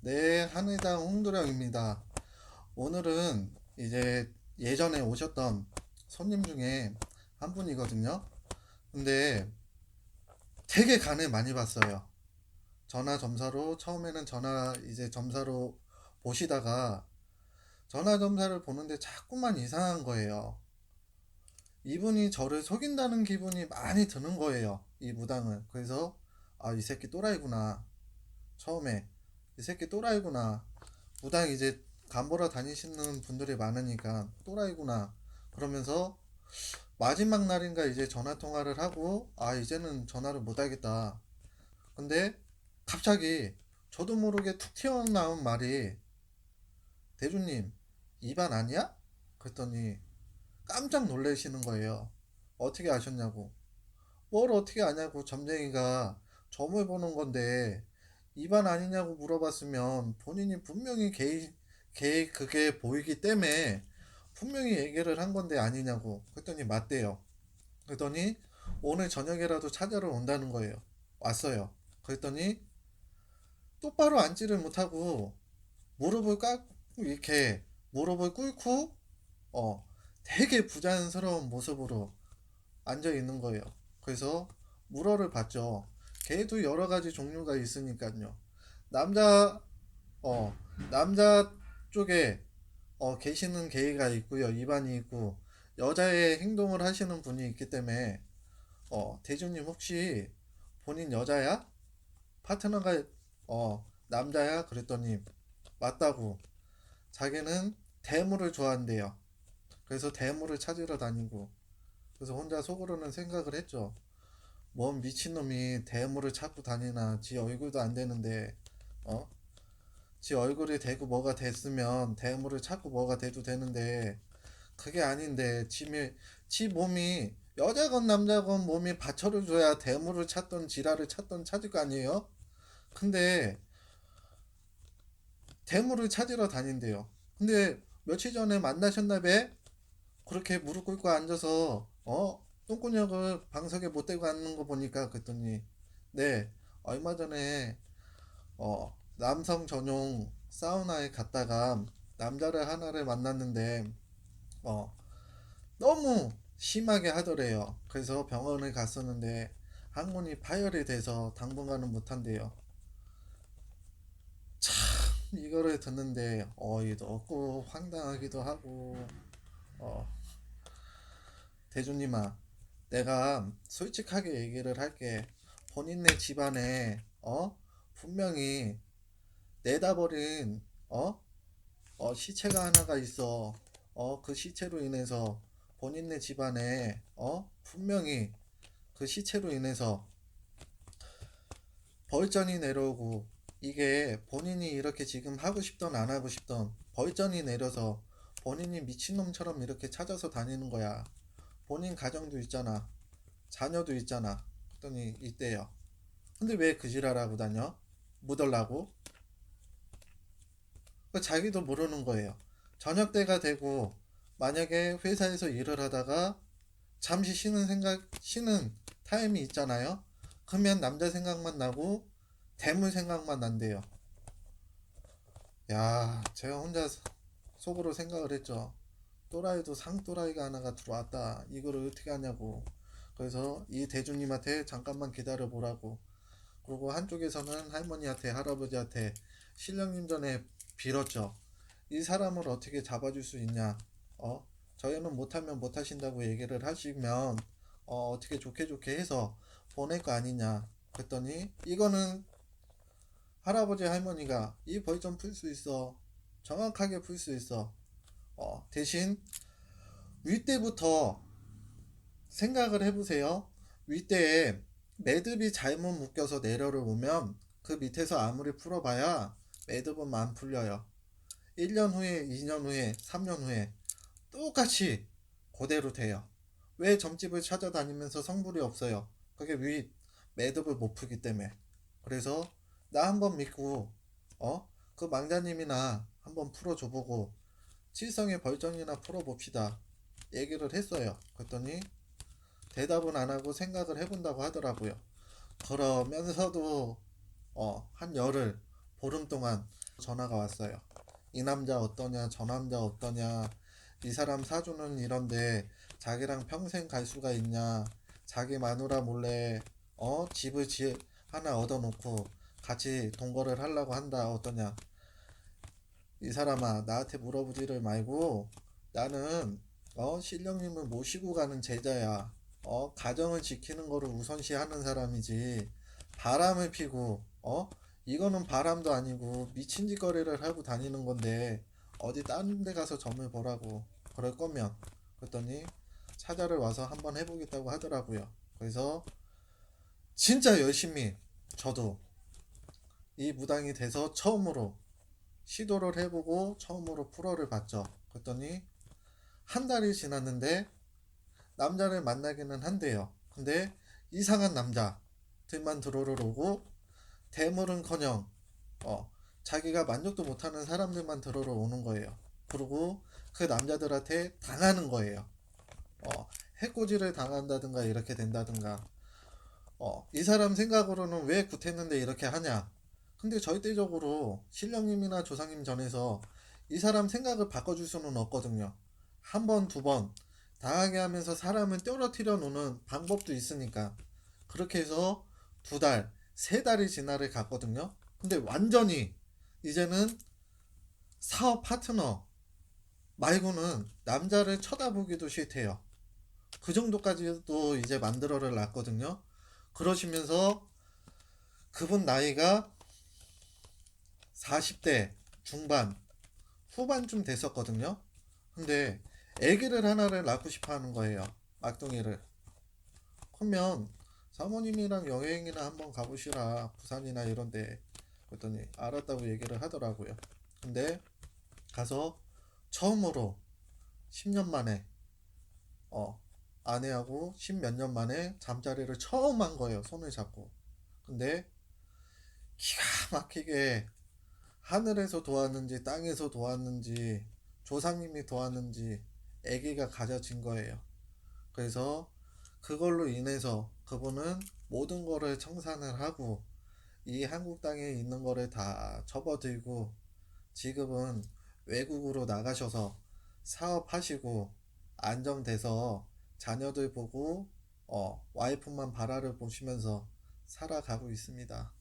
네, 한의당 홍도령입니다. 오늘은 이제 예전에 오셨던 손님 중에 한 분이거든요. 근데 되게 간을 많이 봤어요. 전화 점사로 처음에는 전화 이제 점사로 보시다가 전화 점사를 보는데 자꾸만 이상한 거예요. 이분이 저를 속인다는 기분이 많이 드는 거예요. 이 무당은. 그래서 아, 이 새끼 또라이구나. 처음에 이 새끼 또라이구나. 무당 이제 간보러 다니시는 분들이 많으니까 또라이구나. 그러면서 마지막 날인가 이제 전화 통화를 하고 아 이제는 전화를 못 하겠다. 근데 갑자기 저도 모르게 툭 튀어나온 말이 대주님 입안 아니야? 그랬더니 깜짝 놀라시는 거예요. 어떻게 아셨냐고. 뭘 어떻게 아냐고 점쟁이가 점을 보는 건데 입안 아니냐고 물어봤으면 본인이 분명히 개, 개 그게 보이기 때문에 분명히 얘기를 한 건데 아니냐고 그랬더니 맞대요. 그랬더니 오늘 저녁에라도 찾아러 온다는 거예요. 왔어요. 그랬더니 똑바로 앉지를 못하고 무릎을 깎고 이렇게 무릎을 꿇고 어 되게 부자연스러운 모습으로 앉아 있는 거예요. 그래서 물어를 봤죠 개도 여러 가지 종류가 있으니까요 남자 어 남자 쪽에 어, 계시는 게이가 있고요. 입안이 있고 여자의 행동을 하시는 분이 있기 때문에 어, 대주님 혹시 본인 여자야? 파트너가 어, 남자야? 그랬더니 맞다고. 자기는 대물을 좋아한대요. 그래서 대물을 찾으러 다니고 그래서 혼자 속으로는 생각을 했죠. 뭔 미친놈이 대물을 찾고 다니나 지 얼굴도 안 되는데 어? 지 얼굴이 되고 뭐가 됐으면 대물을 찾고 뭐가 돼도 되는데 그게 아닌데 지미, 지 몸이 여자건 남자건 몸이 받쳐를 줘야 대물을 찾던 지랄을 찾던 찾을 거 아니에요? 근데 대물을 찾으러 다닌대요. 근데 며칠 전에 만나셨나 봐? 그렇게 무릎 꿇고 앉아서 어? 똥구녕을 방석에 못 대고 앉는 거 보니까 그랬더니 네 얼마 전에 어 남성 전용 사우나에 갔다가 남자를 하나를 만났는데 어 너무 심하게 하더래요. 그래서 병원을 갔었는데 항문이 파열이 돼서 당분간은 못 한대요. 참 이거를 듣는데 어이도 없고 황당하기도 하고 어 대주님아 내가 솔직하게 얘기를 할게 본인네 집안에 어 분명히 내다버린 어? 어 시체가 하나가 있어. 어 그 시체로 인해서 본인네 집안에 어 분명히 그 시체로 인해서 벌전이 내려오고 이게 본인이 이렇게 지금 하고 싶던 안 하고 싶던 벌전이 내려서 본인이 미친놈처럼 이렇게 찾아서 다니는 거야. 본인 가정도 있잖아. 자녀도 있잖아. 그랬더니 있대요. 근데 왜 그 지랄하고 다녀? 묻으려고? 그 자기도 모르는 거예요. 저녁 때가 되고 만약에 회사에서 일을 하다가 잠시 쉬는 생각 쉬는 타임이 있잖아요. 그러면 남자 생각만 나고 대물 생각만 난대요. 야, 제가 혼자 속으로 생각을 했죠. 또라이도 상또라이가 하나가 들어왔다. 이거를 어떻게 하냐고. 그래서 이 대주님한테 잠깐만 기다려 보라고. 그리고 한쪽에서는 할머니한테 할아버지한테 신령님 전에 빌었죠. 이 사람을 어떻게 잡아줄 수 있냐? 어? 저희는 못하면 못하신다고 얘기를 하시면 어, 어떻게 좋게 좋게 해서 보낼 거 아니냐? 그랬더니 이거는 할아버지 할머니가 이벌좀풀수 있어. 정확하게 풀 수 있어. 어, 대신 윗대부터 생각을 해보세요. 윗대에 매듭이 잘못 묶여서 내려를 오면 그 밑에서 아무리 풀어봐야 매듭은 안 풀려요. 1년 후에, 2년 후에, 3년 후에 똑같이 그대로 돼요. 왜 점집을 찾아다니면서 성불이 없어요? 그게 윗 매듭을 못 풀기 때문에. 그래서 나 한번 믿고 어? 그 망자님이나 한번 풀어줘보고 칠성의 벌전이나 풀어봅시다. 얘기를 했어요. 그랬더니 대답은 안 하고 생각을 해본다고 하더라고요. 그러면서도 어, 한 열흘 보름 동안 전화가 왔어요. 이 남자 어떠냐, 저 남자 어떠냐, 이 사람 사주는 이런데 자기랑 평생 갈 수가 있냐, 자기 마누라 몰래 어 집을 지 하나 얻어놓고 같이 동거를 하려고 한다 어떠냐. 이 사람아 나한테 물어보지를 말고 나는 어 신령님을 모시고 가는 제자야. 어 가정을 지키는 거를 우선시하는 사람이지. 바람을 피고 어 이거는 바람도 아니고 미친 짓거리를 하고 다니는 건데 어디 다른 데 가서 점을 보라고 그럴 거면 그랬더니 찾아를 와서 한번 해보겠다고 하더라고요. 그래서 진짜 열심히 저도 이 무당이 돼서 처음으로 시도를 해보고 처음으로 풀어를 봤죠. 그랬더니 한 달이 지났는데 남자를 만나기는 한대요. 근데 이상한 남자들만 들어오러 오고 대물은커녕 어 자기가 만족도 못하는 사람들만 들어오러 오는 거예요. 그리고 그 남자들한테 당하는 거예요. 어 해코지를 당한다든가 이렇게 된다든가 어 이 사람 생각으로는 왜 굿했는데 이렇게 하냐? 근데 절대적으로 신령님이나 조상님 전에서 이 사람 생각을 바꿔줄 수는 없거든요. 한 번, 두 번 당하게 하면서 사람을 떨어뜨려 놓는 방법도 있으니까 그렇게 해서 두 달, 세 달이 지나를 갔거든요. 근데 완전히 이제는 사업 파트너 말고는 남자를 쳐다보기도 싫대요. 그 정도까지도 이제 만들어를 놨거든요. 그러시면서 그분 나이가 40대 중반, 후반쯤 됐었거든요. 근데 아기를 하나를 낳고 싶어 하는 거예요. 막둥이를. 그러면 사모님이랑 여행이나 한번 가보시라. 부산이나 이런데. 그랬더니 알았다고 얘기를 하더라고요. 근데 가서 처음으로 10년 만에 어 아내하고 십몇 년 만에 잠자리를 처음 한 거예요. 손을 잡고. 근데 기가 막히게 하늘에서 도왔는지 땅에서 도왔는지 조상님이 도왔는지 아기가 가져진 거예요. 그래서 그걸로 인해서 그분은 모든 거를 청산을 하고 이 한국 땅에 있는 거를 다 접어들고 지금은 외국으로 나가셔서 사업하시고 안정돼서 자녀들 보고 어 와이프만 바라를 보시면서 살아가고 있습니다.